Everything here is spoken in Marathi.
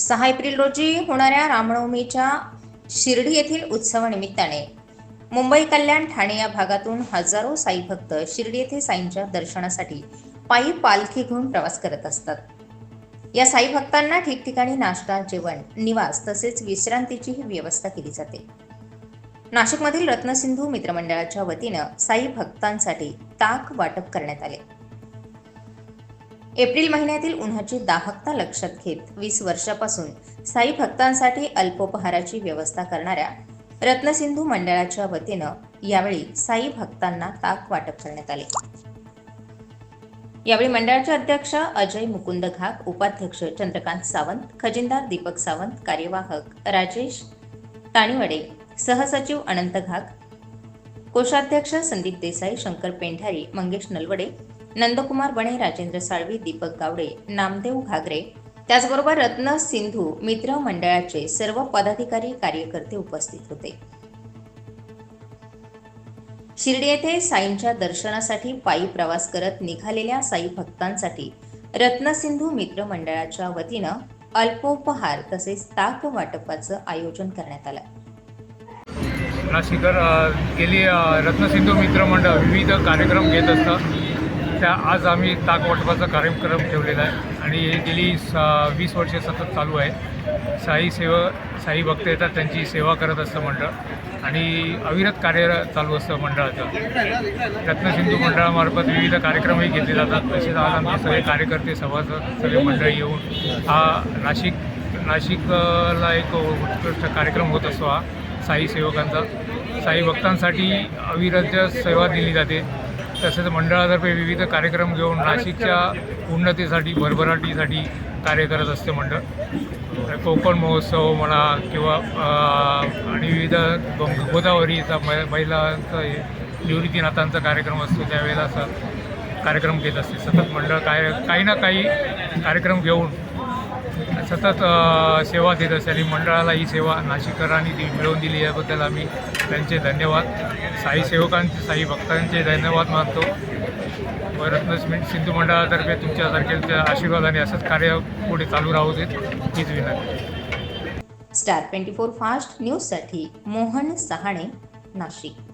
सहा एप्रिल रोजी होणाऱ्या रामनवमीच्या शिर्डी येथील उत्सवानिमित्ताने मुंबई कल्याण ठाणे या भागातून हजारो साई भक्त शिर्डी येथे साईंच्या दर्शनासाठी पायी पालखी घेऊन प्रवास करत असतात. या साई भक्तांना ठिकठिकाणी नाश्ता जेवण निवास तसेच विश्रांतीचीही व्यवस्था केली जाते. नाशिकमधील रत्नसिंधू मित्रमंडळाच्या वतीनं साई भक्तांसाठी ताक वाटप करण्यात आले. एप्रिल महिन्यातील उन्हाची दाहकता लक्षात घेत वीस वर्षापासून साई भक्तांसाठी अल्पोपहाराची व्यवस्था करणाऱ्या रत्नसिंधू मंडळाच्या वतीनं यावेळी साई भक्तांना ताक वाटप करण्यात आले. यावेळी मंडळाचे अध्यक्ष अजय मुकुंद घाक उपाध्यक्ष चंद्रकांत सावंत खजिनदार दीपक सावंत कार्यवाहक राजेश ताणीवडे सहसचिव अनंत घाक कोषाध्यक्ष संदीप देसाई शंकर पेंढारी मंगेश नलवडे नंदकुमार बणे राजेंद्र साळवी दीपक गावडे नामदेव घागरे त्याचबरोबर रत्न सिंधू मित्र मंडळाचे सर्व पदाधिकारी कार्यकर्ते उपस्थित होते. शिर्डी येथे साईंच्या दर्शनासाठी पायी प्रवास करत निघालेल्या साई भक्तांसाठी रत्नसिंधू मित्र मंडळाच्या वतीनं अल्पोपहार तसेच ताक वाटपाचं आयोजन करण्यात आलं. नाशिकर गेली रत्नसिंधू मित्रमंडळ विविध कार्यक्रम घेत असतं. त्या आज आम्ही ताक वाटपाचा कार्यक्रम ठेवलेला आहे आणि हे गेली स वीस वर्षे सतत चालू आहे. साई सेवा साई भक्त येतात त्यांची सेवा करत असतं मंडळ. आणि अविरत कार्य चालू असतं मंडळाचं. रत्नसिंधू मंडळामार्फत विविध कार्यक्रमही घेतले जातात. तसेच आज आमचे सगळे कार्यकर्ते सभासद सगळे मंडळी येऊन हा नाशिक नाशिकला एक उत्कृष्ट कार्यक्रम होत असतो हा साई सेवकांचा. साई भक्तांसाठी अविरत सेवा दिली जाते. तसेच मंडळातर्फे विविध कार्यक्रम घेऊन नाशिकच्या उन्नतीसाठी भरभराटीसाठी कार्य करत असते मंडळ. कोकण महोत्सव म्हणा किंवा आणि विविध गोदावरीचा मै महिलांचा निवृत्तीनाथांचा कार्यक्रम असतो त्यावेळेला असं कार्यक्रम घेत असते. सतत मंडळ काय काही ना काही कार्यक्रम घेऊन सतत सेवा देत असते आणि मंडळाला ही सेवा नाशिककरांनी ती मिळवून दिली. याबद्दल आम्ही त्यांचे धन्यवाद. साई सेवकांचे साई भक्तांचे धन्यवाद मानतो. व रत्नस्मिन सिंधू मंडळातर्फे तुमच्यासारख्यांच्या आशीर्वादाने असंच कार्य पुढे चालू राहू देत. हीच विनंती. स्टार ट्वेंटी फोर फास्ट न्यूजसाठी मोहन सहाणे नाशिक.